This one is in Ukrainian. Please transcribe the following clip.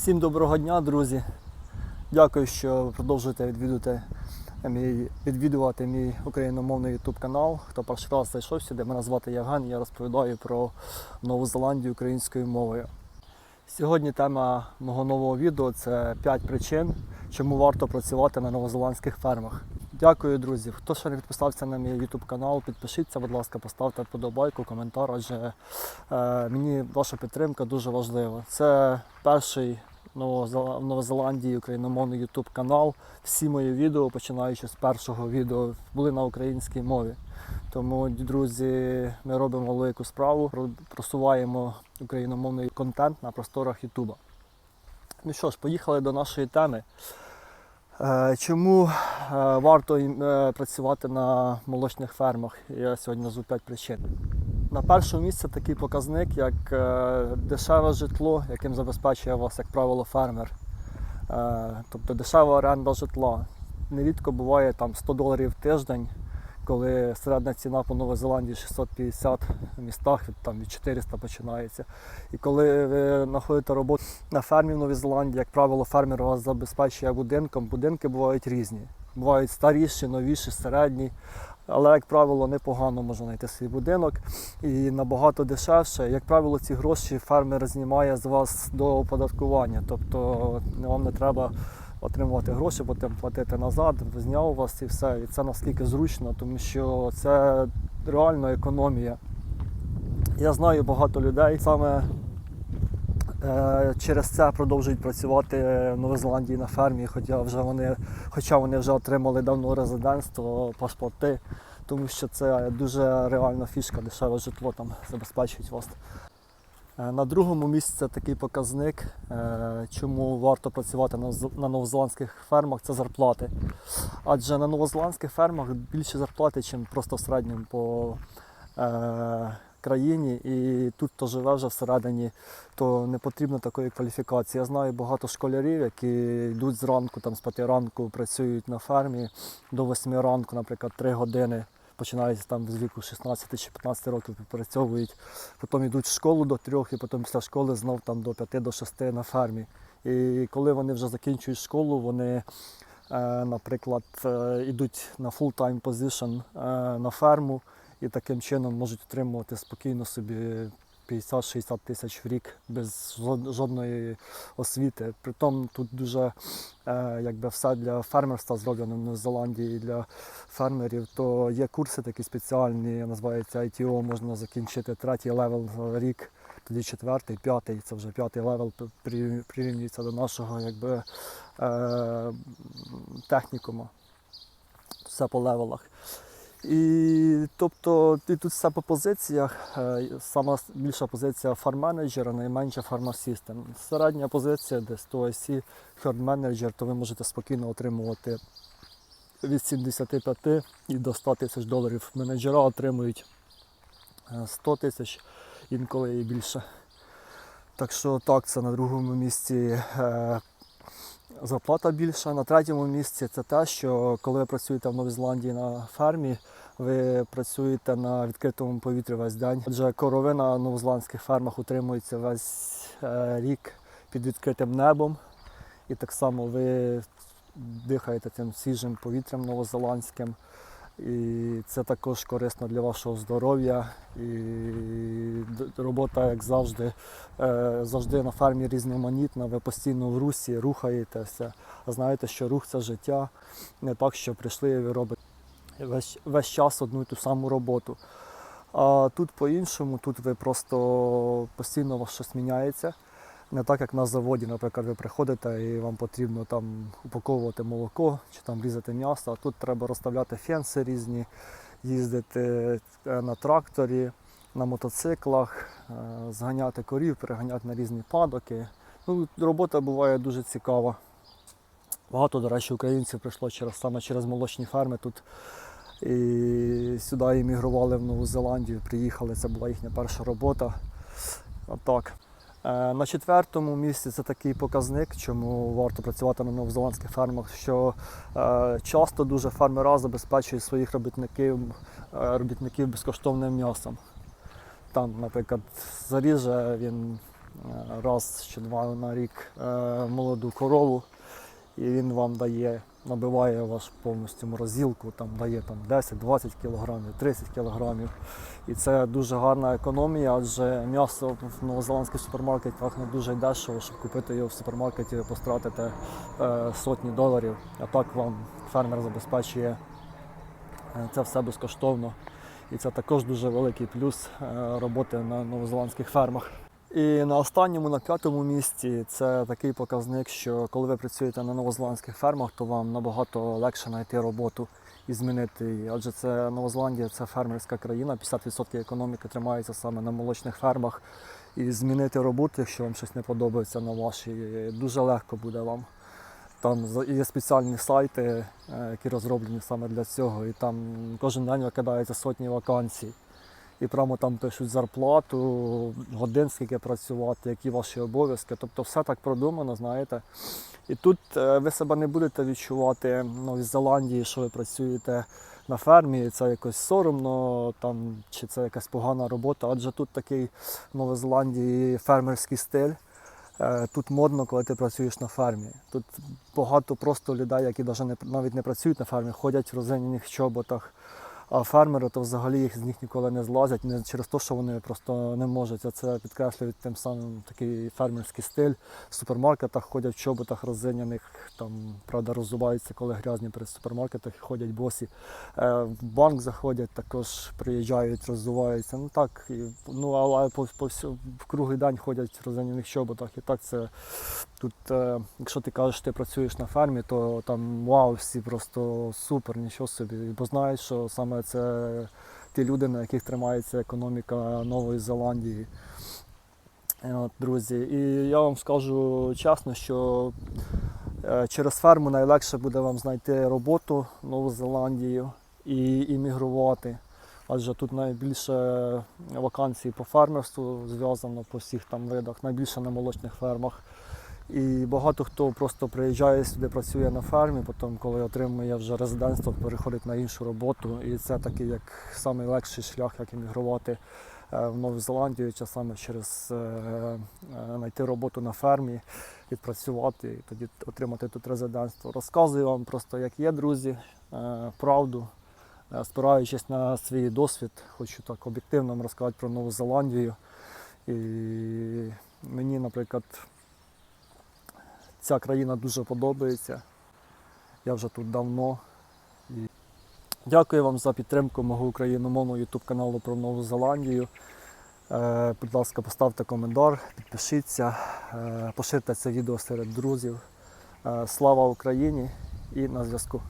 Всім доброго дня, друзі. Дякую, що продовжуєте відвідувати мій, відвідувати мій україномовний YouTube канал. Хто перший раз зайшов сюди, мене звати Євген, я розповідаю про Нову Зеландію українською мовою. Сьогодні тема мого нового відео це 5 причин, чому варто працювати на новозеландських фермах. Дякую, друзі. Хто ще не підписався на мій YouTube канал, підпишіться, будь ласка, поставте вподобайку, коментар, адже е, мені ваша підтримка дуже важлива. Це перший в Новозеландії україномовний YouTube канал. Всі мої відео, починаючи з першого відео, були на українській мові. Тому, друзі, ми робимо велику справу, просуваємо україномовний контент на просторах Ютуба. Ну що ж, поїхали до нашої теми. Е, Чому е, варто е, працювати на молочних фермах? Я сьогодні назву 5 причин. На першому місці такий показник, як е, дешеве житло, яким забезпечує вас, як правило, фермер. Е, Тобто дешева оренда житла. Нерідко буває там 100 доларів в тиждень, коли середня ціна по Новій Зеландії 650 в містах там, від 400 починається. І коли ви знаходите роботу на фермі в Новій Зеландії, як правило, фермер вас забезпечує будинком. Будинки бувають різні. Бувають старіші, новіші, середні. Але, як правило, непогано можна знайти свій будинок і набагато дешевше. Як правило, ці гроші фермер знімає з вас до оподаткування. Тобто вам не треба отримувати гроші, потім платити назад, зняв у вас і все. І це наскільки зручно, тому що це реально економія. Я знаю багато людей саме через це продовжують працювати в Новій Зеландії на фермі, хоча вже вони, хоча вони вже отримали давно резидентство, паспорти, тому що це дуже реальна фішка, дешеве житло там забезпечують вас. Е, На другому місці це такий показник, е, чому варто працювати на новозеландських фермах, це зарплати. Адже на новозеландських фермах більше зарплати, ніж просто в середньому по е, країні. І тут, хто живе вже всередині, то не потрібно такої кваліфікації. Я знаю багато школярів, які йдуть зранку, там, з 5 ранку, працюють на фермі до 8 ранку, наприклад, 3 години. Починають там з віку 16 чи 15 років попрацьовують, потім йдуть в школу до трьох, і потім після школи знов там до 5 до 6 на фермі. І коли вони вже закінчують школу, вони, е, наприклад, е, йдуть на full-time position е, на ферму і таким чином можуть отримувати спокійно собі 50-60 тисяч в рік без жодної освіти. Притом тут дуже е, якби все для фермерства зроблено в Зеландії для фермерів, то є курси такі спеціальні, називаються ITO, можна закінчити третій левел за рік, тоді четвертий, п'ятий, це вже п'ятий левел прирівнюється до нашого якби, е, технікуму. Все по левелах. І тобто і тут все по позиціях. Е, Сама більша позиція фарм-менеджера, найменша фармасістем. Середня позиція десь то осі фарм-менеджер, то ви можете спокійно отримувати від 75 і до 100 тисяч доларів. Менеджера отримують е, 100 тисяч, інколи і більше. Так що так, це на другому місці е, зарплата більша. На третьому місці це те, що коли ви працюєте в Новій Зеландії на фермі, ви працюєте на відкритому повітрі весь день. Адже корови на новозеландських фермах утримуються весь е, рік під відкритим небом. І так само ви дихаєте цим свіжим повітрям новозеландським. І це також корисно для вашого здоров'я. І робота, як завжди, е, завжди на фермі різноманітна, ви постійно в русі, рухаєтеся. А знаєте, що рух це життя. Не так, що прийшли і ви робите весь, весь час одну і ту саму роботу. А тут по-іншому, тут ви просто постійно у вас щось міняється. Не так, як на заводі, наприклад, ви приходите і вам потрібно там упаковувати молоко чи там різати м'ясо, а тут треба розставляти фенси різні, їздити е, на тракторі, на мотоциклах, е, зганяти корів, переганяти на різні падоки. Ну, робота буває дуже цікава. Багато, до речі, українців прийшло через, саме через молочні ферми тут. І сюди іммігрували в Нову Зеландію, приїхали, це була їхня перша робота. Отак. Е, На четвертому місці це такий показник, чому варто працювати на новозеландських фермах, що е, часто дуже фермера забезпечують своїх робітників, е, робітників безкоштовним м'ясом. Там, наприклад, заріже він раз чи два на рік молоду корову, і він вам дає, набиває ваш повністю морозилку, там дає там 10-20 кілограмів, 30 кілограмів. І це дуже гарна економія, адже м'ясо в новозеландських супермаркетах не дуже дешево, щоб купити його в супермаркеті, ви постратите е, сотні доларів. А так вам фермер забезпечує е, це все безкоштовно. І це також дуже великий плюс е, роботи на новозеландських фермах. І на останньому, на п'ятому місці, це такий показник, що коли ви працюєте на новозеландських фермах, то вам набагато легше знайти роботу і змінити її. Адже це Новозеландія це фермерська країна, 50% економіки тримається саме на молочних фермах. І змінити роботу, якщо вам щось не подобається на вашій, дуже легко буде вам. Там є спеціальні сайти, е, які розроблені саме для цього, і там кожен день викидається сотні вакансій. І прямо там пишуть зарплату, годин, скільки працювати, які ваші обов'язки. Тобто все так продумано, знаєте. І тут е, ви себе не будете відчувати в Новій Зеландії, що ви працюєте на фермі, і це якось соромно, там, чи це якась погана робота. Адже тут такий в Новій Зеландії фермерський стиль. Е, Тут модно, коли ти працюєш на фермі. Тут багато просто людей, які навіть не, працюють на фермі, ходять в розинених чоботах. А фермери то взагалі їх з них ніколи не злазять, не через те, що вони просто не можуть. Це підкреслюють тим самим такий фермерський стиль. В супермаркетах ходять в чоботах розиняних, там, правда, роззуваються, коли грязні перед супермаркетах ходять босі. Е, в банк заходять, також приїжджають, роззуваються. Ну так, і, ну, але по, по всю, в круглий день ходять в розиняних чоботах. І так це тут, е, якщо ти кажеш, ти працюєш на фермі, то там вау, всі просто супер, нічого собі. Бо знають, що саме це ті люди, на яких тримається економіка Нової Зеландії. Е, От, друзі, і я вам скажу чесно, що е, через ферму найлегше буде вам знайти роботу Нову Зеландію і іммігрувати. Адже тут найбільше вакансій по фермерству зв'язано по всіх там видах, найбільше на молочних фермах. І багато хто просто приїжджає сюди, працює на фермі, потім, коли отримує вже резидентство, переходить на іншу роботу. І це такий як найлегший шлях, як іммігрувати е, в Нову Зеландію, чи саме через е, е, знайти роботу на фермі, відпрацювати і тоді отримати тут резидентство. Розказую вам просто, як є, друзі, правду. Спираючись на свій досвід, хочу так об'єктивно розказати про Нову Зеландію. І мені, наприклад, ця країна дуже подобається. Я вже тут давно. І дякую вам за підтримку мого україномовного YouTube каналу про Нову Зеландію. Е, будь ласка, поставте коментар, підпишіться, е, поширте це відео серед друзів. Е, слава Україні і на зв'язку.